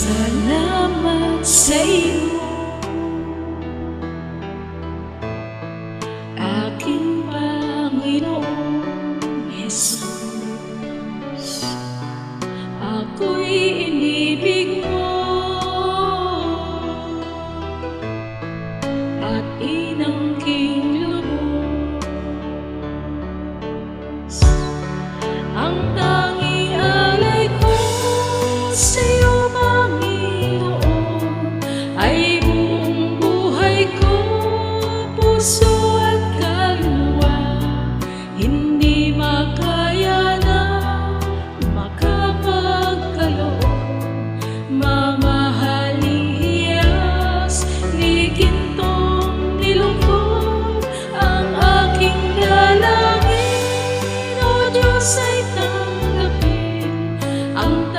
Salamat sa iyo Aking Panginoon Jesus Ako'y inibig mo At ina ay buhay ko, puso at kaluluwa, hindi makaya na makapagkaloob. Mamahaling hiyas, ni gintong ang aking dalangin, O Diyos